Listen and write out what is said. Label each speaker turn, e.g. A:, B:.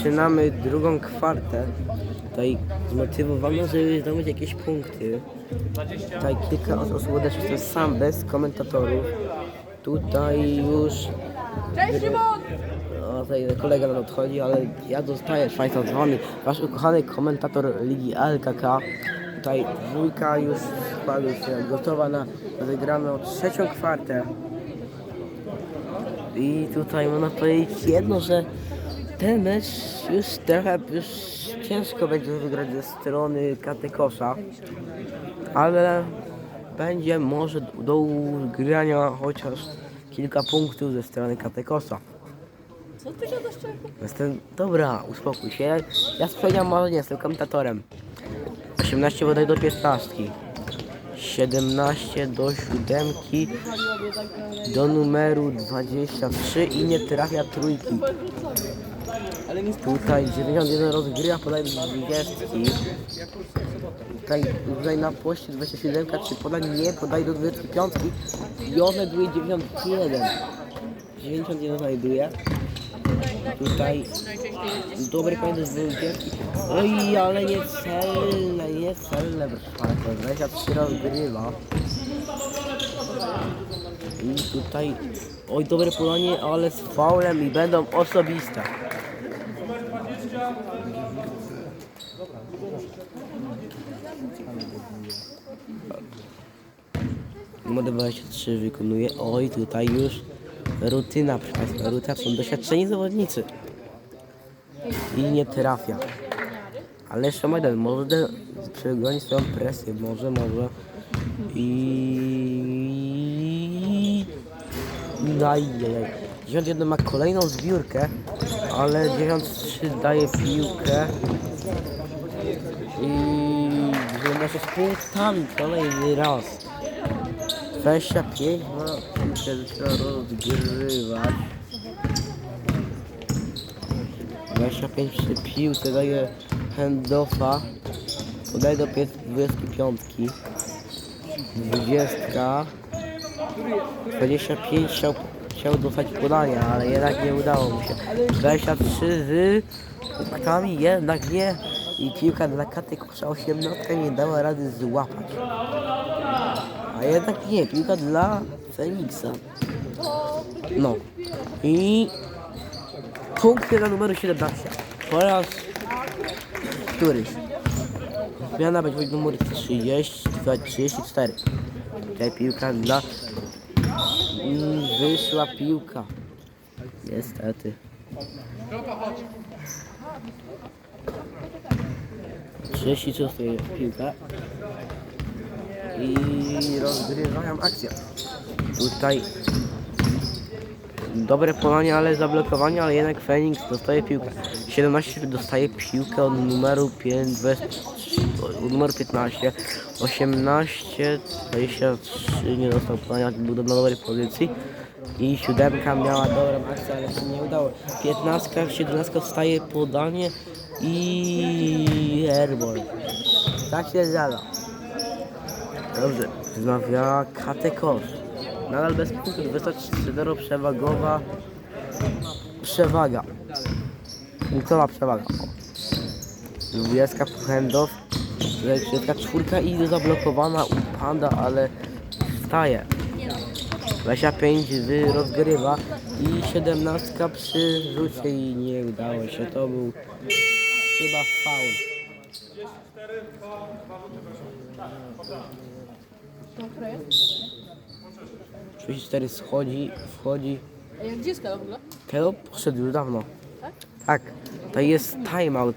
A: Zaczynamy drugą kwartę. Tutaj zmotywowano, żeby zdobyć jakieś punkty. Tutaj kilka os- osób odeszło, jestem sam bez komentatorów. Tutaj już...
B: Cześć Szymon!
A: O, tutaj kolega nam odchodzi, ale ja dostaję Państwa dzwony. Wasz ukochany komentator Ligi LKK. Tutaj dwójka już składu się gotowa na wygraną trzecią kwartę. I tutaj można powiedzieć jedno, że ten mecz już trochę już ciężko będzie wygrać ze strony Katykosza, ale będzie może do ugrania chociaż kilka punktów ze strony Katykosza.
B: Co ty gadasz czego?
A: Jestem, dobra, uspokój się. Ja spełniam marzenie, jestem komentatorem. 18 bodaj do 15. 17 do 7 do numeru 23 i nie trafia trójki. Tutaj 91 rozgrywa, podaje do 20. Tutaj, tutaj na poście 27, czy podań nie, podaje do 25. I on znajduje 91. 91 znajduje. Tutaj dobry koniec 20. Oj, ale nie celne, nie proszę Państwa. 23 rozgrywa. I tutaj, oj, dobre podanie, ale z faulem i będą osobiste. Numer 23 wykonuje. Oj, tutaj już rutyna, proszę. Rutyna są doświadczeni zawodnicy. I nie trafia. Ale jeszcze jeden. Może de- przegoni swoją presję. Może, może. I... Ajajaj. 91 ma kolejną zbiórkę, ale 93 daje piłkę. I 19 z punktami kolejny raz. 25 ma piłkę zaczyna rozgrywać. 25 przy piłce daje handoffa. Podaje do pies- 25. 20. 25 chciał, chciał dostać podania, ale jednak nie udało mu się. 23 z punktami, jednak nie. I piłka dla Katy Kosza 18 nie dała rady złapać. A jednak nie, piłka dla Feniksa. No. I punkt dla numeru 17. Po raz któryś. Zmiana będzie numer 30, 34. Tutaj piłka dla... Wyszła piłka. Niestety. Trzydzieści zostaje piłka. I rozgrywają akcję. Tutaj dobre podanie, ale zablokowanie, ale jednak Feniks dostaje piłkę. 17 dostaje piłkę od numeru 5, od numeru 15. 18, 23 nie dostał podania, był na dobrej pozycji. I siódemka miała dobrą akcję, ale się nie udało. 15, 17 dostaje podanie i airball. Tak się zdarza. Dobrze, wznawia Katekos. Nadal bez punktu, wystarczy 3 przewagowa przewaga. Punktowa przewaga. 20 handoff, 24 i zablokowana u Panda, ale wstaje. 25 wy rozgrywa i 17 przy rzucie i nie udało się. To był chyba faul.
B: Jest?
A: 34 schodzi, wchodzi.
B: A jak dziecka w ogóle?
A: Kelo poszedł już dawno.
B: Tak?
A: Tak, to jest timeout.